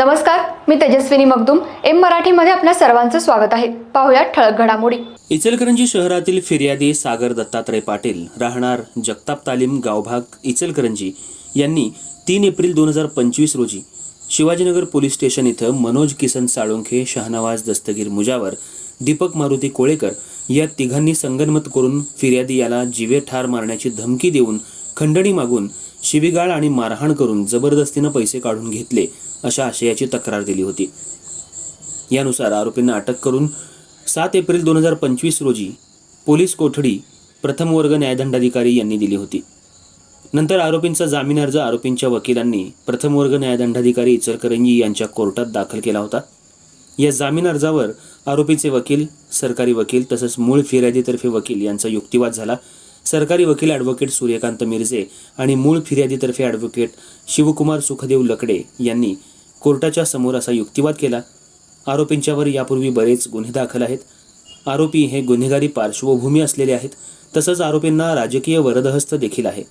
नमस्कार मी तेजस्विनी मगदुम. एम मराठीमध्ये आपल्या सर्वांचं स्वागत आहे. पाहुयात ठळक घडामोडी. इचलकरंजी शहरातील फिर्यादी सागर दत्तात्रय पाटील राहणार जगताप तालीम गावभाग इचलकरंजी यांनी तीन एप्रिल दोन हजार पंचवीस रोजी शिवाजीनगर पोलीस स्टेशन इथं मनोज किसन साळुंखे शहनवाज दस्तगीर मुजावर दीपक मारुती कोळेकर या तिघांनी संगनमत करून फिर्यादी याला जीवे ठार मारण्याची धमकी देऊन खंडणी मागून शिवीगाळ आणि मारहाण करून जबरदस्तीनं पैसे काढून घेतले अशा आशयाची तक्रार दिली होती. यानुसार आरोपींना अटक करून सात एप्रिल दोन हजार पंचवीस रोजी पोलीस कोठडी प्रथम वर्ग न्यायदंडाधिकारी यांनी दिली होती. नंतर आरोपींचा जामीन अर्ज आरोपींच्या वकिलांनी प्रथम वर्ग न्यायदंडाधिकारी इचलकरंजी यांच्या कोर्टात दाखल केला होता. या जामीन अर्जावर आरोपीचे वकील सरकारी वकील तसंच मूळ फिर्यादीतर्फे वकील यांचा युक्तिवाद झाला. सरकारी वकील ॲडव्होकेट सूर्यकांत मिरजे आणि मूळ फिर्यादीतर्फे ॲडव्होकेट शिवकुमार सुखदेव लकडे यांनी कोर्टाच्या समोर असा युक्तिवाद केला. आरोपींच्यावर यापूर्वी बरेच गुन्हे दाखल आहेत. आरोपी हे गुन्हेगारी पार्श्वभूमी असलेले आहेत तसंच आरोपींना राजकीय वरदहस्त देखील आहे.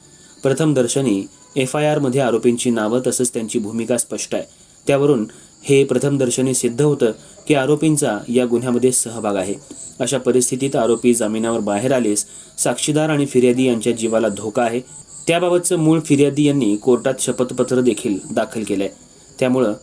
प्रथमदर्शनी एफ आय आरमध्ये आरोपींची नावं तसंच त्यांची भूमिका स्पष्ट आहे. त्यावरून हे प्रथमदर्शनी सिद्ध होतं की आरोपींचा या गुन्ह्यामध्ये सहभाग आहे. अशा परिस्थितीत आरोपी जामिनावर बाहेर आलेस साक्षीदार आणि फिर्यादी यांच्या जीवाला धोका आहे. त्याबाबतचं मूळ फिर्यादी यांनी कोर्टात शपथपत्र देखील दाखल केलं आहे त्यामुळं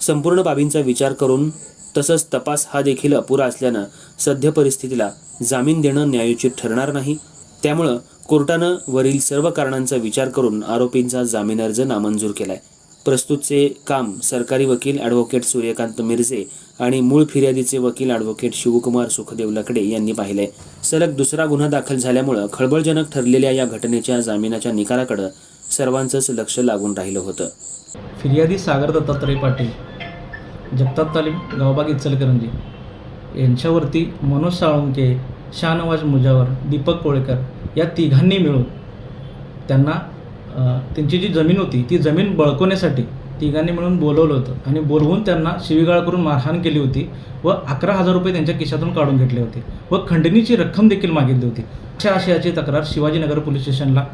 संपूर्ण बाबींचा विचार करून तसंच तपास हा देखील अपुरा असल्यानं सद्य परिस्थितीला जामीन देणं न्यायोचित ठरणार नाही. त्यामुळं कोर्टानं वरील सर्व कारणांचा विचार करून आरोपींचा जामीन अर्ज नामंजूर केला आहे प्रस्तुतचे काम सरकारी वकील ॲडव्होकेट सूर्यकांत मिरजे आणि मूळ फिर्यादीचे वकील ॲडव्होकेट शिवकुमार सुखदेव लकडे यांनी पाहिले. सलग दुसरा गुन्हा दाखल झाल्यामुळं खळबळजनक ठरलेल्या या घटनेच्या जामिनाच्या निकालाकडं सर्वांचंच लक्ष लागून राहिलं होतं. फिर्यादी सागर दत्तात्रय पाटील जगताप तालीम गावबाग इचलकरंजी. यांच्यावरती मनोज साळुंके शाहनवाज मुजावर दीपक कोळेकर या तिघांनी मिळून त्यांना त्यांची जी जमीन होती ती जमीन बळकवण्यासाठी तिघांनी मिळून बोलवलं होतं. आणि बोलवून त्यांना शिवीगाळ करून मारहाण केली होती व अकरा हजार रुपये त्यांच्या खिशातून काढून घेतले होते व खंडणीची रक्कम देखील मागितली होती. अशा आशयाची तक्रार शिवाजीनगर पोलीस स्टेशनला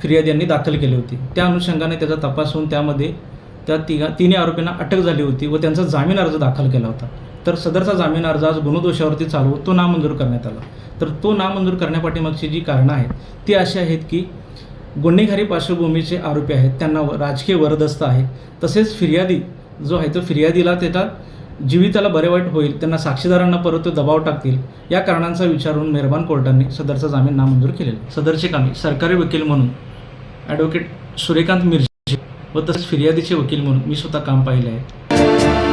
फिर्यादी यांनी दाखल केली होती. त्या अनुषंगाने त्याचा तपास होऊन त्यामध्ये त्या तिघा तिन्ही आरोपींना अटक झाली होती व त्यांचा जामीन अर्ज दाखल केला होता. तर सदरचा जामीन अर्ज आज गुणदोषावरती चालू तो नामंजूर करण्यात आला. तर तो नामंजूर करण्यापाठीमागची जी कारणं आहेत ती अशी आहेत की गुन्हेगारी पार्श्वभूमीचे आरोपी आहेत. त्यांना व- राजकीय वरदस्त आहे. तसेच फिर्यादी जो आहे तो फिर्यादीला त्याचा जीविताला बरे वाईट होईल. त्यांना साक्षीदारांना परत तो दबाव टाकतील. या कारणांचा विचारून मेहरबान कोर्टाने सदरचा जामीन नामंजूर केलेला सदरचे कामे सरकारी वकील म्हणून ॲडव्होकेट सूर्यकांत मिर्जी व तसेच फिर्यादीचे वकील म्हणून मी स्वतः काम पाहिले आहे.